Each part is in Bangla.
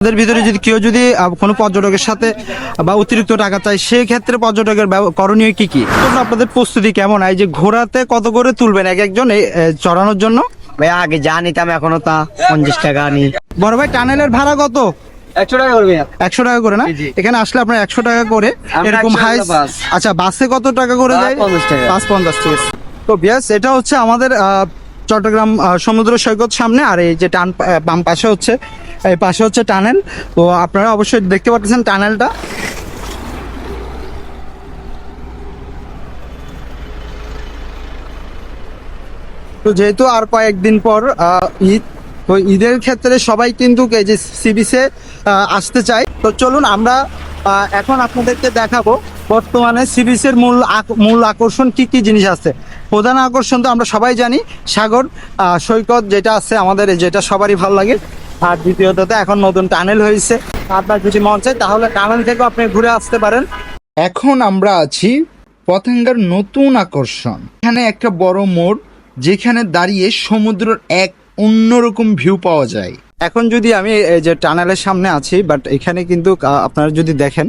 এদের ভিতরে যদি কেউ যদি কোনো পর্যটকের সাথে বা অতিরিক্ত টাকা চায় সেই ক্ষেত্রে পর্যটকের করণীয় কি কি? আপনাদের প্রস্তুতি কেমন? এই যে ঘোরাতে কত করে তুলবেন এক একজন চড়ানোর জন্য? ভাই আগে যা নিতাম এখনও তা পঞ্চাশ টাকা নি। বড় ভাই টানেলের ভাড়া কত? একশো টাকা করবে একশো টাকা করে না। এখানে আসলে আপনার একশো টাকা করে। এরকম 100 হাই আচ্ছা বাসে কত টাকা করে যায় 50 টাকা। পাঁচ পঞ্চাশ ঠিক তো বিয়াস এটা হচ্ছে আমাদের আহ, চট্টগ্রাম আহ, সমুদ্র সৈকত সামনে আর এই যে টান বাম পাশে হচ্ছে এই পাশে হচ্ছে টানেল। তো আপনারা অবশ্যই দেখতে পাচ্ছেন টানেলটা। তো যেহেতু আর কয়েকদিন পর ঈদ, তো ঈদের ক্ষেত্রে সবাই কিন্তু এই সিবিসে আসতে চায়। তো চলুন আমরা এখন আপনাদেরকে দেখাবো বর্তমানে সিবিসের মূল আক- মূল আকর্ষণ কি কি জিনিস আছে। প্রধান আকর্ষণ তো আমরা সবাই জানি, সাগর সৈকত যেটা আছে আমাদের, যেটা সবারই ভালো লাগে। আর দ্বিতীয়ত এখন নতুন টানেল হয়েছে। আপনার যদি মন চাই তাহলে টানেল থেকেও আপনি ঘুরে আসতে পারেন। এখন আমরা আছি পতেঙ্গার নতুন আকর্ষণ। এখানে একটা বড় মোড়, যেখানে দাঁড়িয়ে সমুদ্রের এক অন্যরকম ভিউ পাওয়া যায়। এখন যদি আমি এই যে টানেলের সামনে আছি বাট এখানে কিন্তু আপনারা যদি দেখেন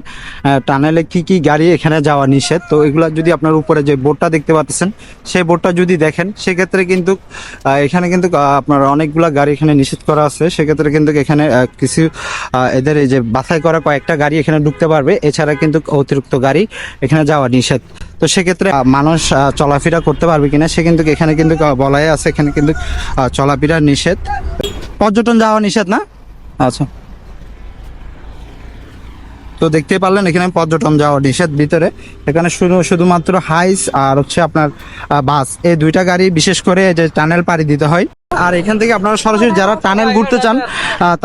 টানেলে কি কি গাড়ি এখানে যাওয়া নিষেধ, তো এগুলো যদি আপনার উপরে যে বোর্ডটা দেখতে পাচ্ছেন, সেই বোর্ডটা যদি দেখেন, সেক্ষেত্রে কিন্তু এখানে কিন্তু আপনার অনেকগুলা গাড়ি এখানে নিষেধ করা আছে। সেক্ষেত্রে কিন্তু এখানে কিছু এদের এই যে বাছাই করা কয়েকটা গাড়ি এখানে ঢুকতে পারবে। এছাড়া কিন্তু অতিরিক্ত গাড়ি এখানে যাওয়া নিষেধ। তো সেক্ষেত্রে মানুষ চলাফেরা করতে পারবে কিনা, সে কিন্তু এখানে কিন্তু বলাই আছে, এখানে কিন্তু চলাফেরা নিষেধ। পর্যটন যাওয়া নিষেধ না? আচ্ছা। তো দেখতে পারলেন, এখানে পর্যটন যাওয়া নিষেধ ভিতরে। এখানে শুধু, শুধুমাত্র হাইস আর হচ্ছে আপনার বাস। এই দুইটা গাড়ি বিশেষ করে যে টানেল পাড়ি দিতে হয়। আর এখান থেকে আপনারা সরাসরি যারা টানেল ঘুরতে চান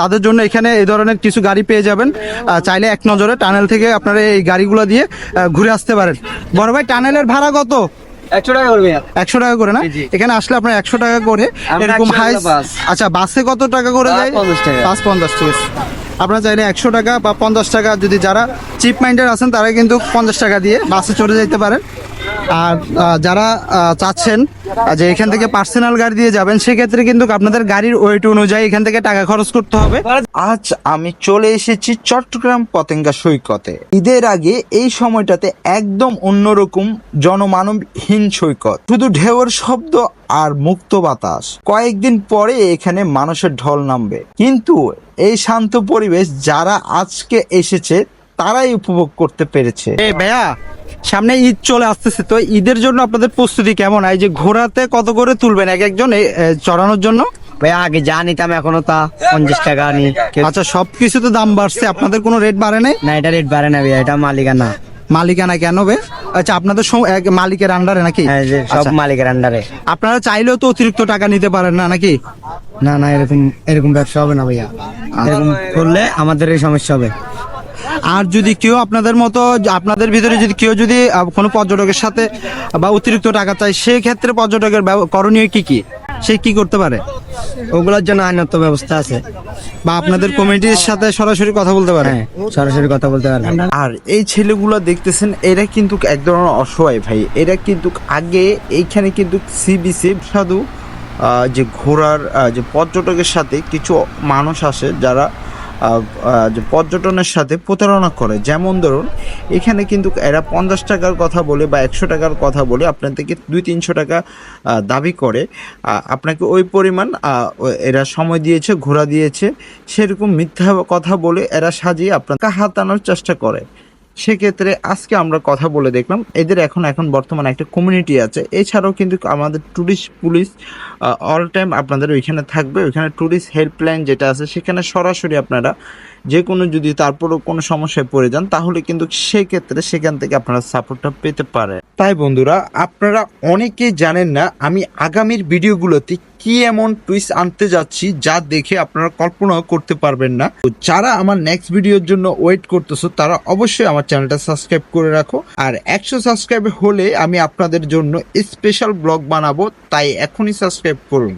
তাদের জন্য এখানে এই ধরনের কিছু গাড়ি পেয়ে যাবেন। চাইলে এক নজরে টানেল থেকে আপনারা এই গাড়িগুলো দিয়ে ঘুরে আসতে পারেন। বড় ভাই, টানেলের ভাড়া কত? একশো টাকা করবে একশো টাকা করে না। এখানে আসলে আপনার একশো টাকা করে এরকম হাই আচ্ছা বাসে কত টাকা করে যায়? পাঁচ পঞ্চাশ ঠিক আছে। আপনারা চাইলে একশো টাকা বা পঞ্চাশ টাকা যদি যারা চিপ মাইন্ডের আছেন তারা কিন্তু পঞ্চাশ টাকা দিয়ে বাসে চলে যেতে পারেন। আর যারা চাচ্ছেন যে এখান থেকে পার্সোনাল গাড়ি দিয়ে যাবেন, সেক্ষেত্রে কিন্তু আপনাদের গাড়ির ওয়েট অনুযায়ী এখান থেকে টাকা খরচ করতে হবে। আজ আমি চলে এসেছি চট্টগ্রাম পতেঙ্গা সৈকতে। ঈদের আগে এই সময়টাতে একদম অন্যরকম জনমানবহীন সৈকত। শুধু ঢেউর শব্দ আর মুক্ত বাতাস। কয়েকদিন পরে এখানে মানুষের ঢল নামবে। কিন্তু এই শান্ত পরিবেশ যারা আজকে এসেছে তারাই উপভোগ করতে পেরেছে। এই ভাইয়া সামনে ঈদ চলে আসতেছে তো ঈদের জন্য আপনাদের প্রস্তুতি কেমন? এই যে ঘোরাতে কত করে তুলবেন এক একজন চড়ানোর জন্য? ভাই আগে যা নিতাম এখনও তা পঞ্চাশ টাকা নি। আচ্ছা সব কিছুতে দাম বাড়ছে আপনাদের কোনো রেট বাড়ে নাই? না এটা রেট বাড়ে না ভাই এটা মালিকানা। মালিকানা কেন বে? আচ্ছা আপনাদের মালিকের আন্ডারে নাকি? হ্যাঁ সব আচ্ছা, মালিকের আন্ডারে আপনারা চাইলেও তো অতিরিক্ত টাকা নিতে পারেন না নাকি? না না এরকম এরকম ব্যবসা হবে না ভাইয়া। এরকম করলে আমাদের এই সমস্যা হবে। আর যদি কেউ আপনাদের মতো আপনাদের ভিতরে যদি কেউ যদি কোনো পর্যটকের সাথে বা অতিরিক্ত টাকা চায় সেই ক্ষেত্রে পর্যটকের করণীয় কি কি? সে কি করতে পারে? ওগুলোর জন্য আইনত ব্যবস্থা আছে। বা আপনাদের কমিটির সাথে সরাসরি কথা বলতে পারে? হ্যাঁ সরাসরি কথা বলতে পারবেন আর এই ছেলেগুলো দেখতেছেন এরা কিন্তু এক ধরনের অসহায় ভাই। এরা কিন্তু আগে এইখানে কিন্তু সি বিচে সাধু আহ, যে ঘোরার আহ, যে পর্যটকের সাথে কিছু মানুষ আসে যারা পর্যটনের সাথে প্রতারণা করে। যেমন ধরুন, এখানে কিন্তু এরা পঞ্চাশ টাকার কথা বলে বা একশো টাকার কথা বলে আপনার থেকে দুই তিনশো টাকা দাবি করে। আপনাকে ওই পরিমাণ এরা সময় দিয়েছে, ঘোরা দিয়েছে। সেরকম মিথ্যা কথা বলে এরা সাজিয়ে আপনাকে হাতানোর চেষ্টা করে। সেক্ষেত্রে আজকে আমরা কথা বলে দেখলাম, এদের এখন এখন বর্তমানে একটা কমিউনিটি আছে। এছাড়াও কিন্তু আমাদের ট্যুরিস্ট পুলিশ অল টাইম আপনাদের ওইখানে থাকবে। ওইখানে ট্যুরিস্ট হেল্পলাইন যেটা আছে, সেখানে সরাসরি আপনারা যে কোনো যদি তারপরও কোনো সমস্যায় পড়ে যান, তাহলে কিন্তু সেক্ষেত্রে সেখান থেকে আপনারা সাপোর্টটা পেতে পারে তাই বন্ধুরা, আপনারা অনেকেই জানেন না আমি আগামীর ভিডিওগুলোতে কি এমন টুইস্ট আনতে যাচ্ছি, যা দেখে আপনারা কল্পনাও করতে পারবেন না। যারা আমার নেক্সট ভিডিওর জন্য ওয়েট করতেছো, তারা অবশ্যই আমার চ্যানেলটা সাবস্ক্রাইব করে রাখো। আর একশো সাবস্ক্রাইব হলে আমি আপনাদের জন্য স্পেশাল ব্লগ বানাবো, তাই এখনই সাবস্ক্রাইব করুন।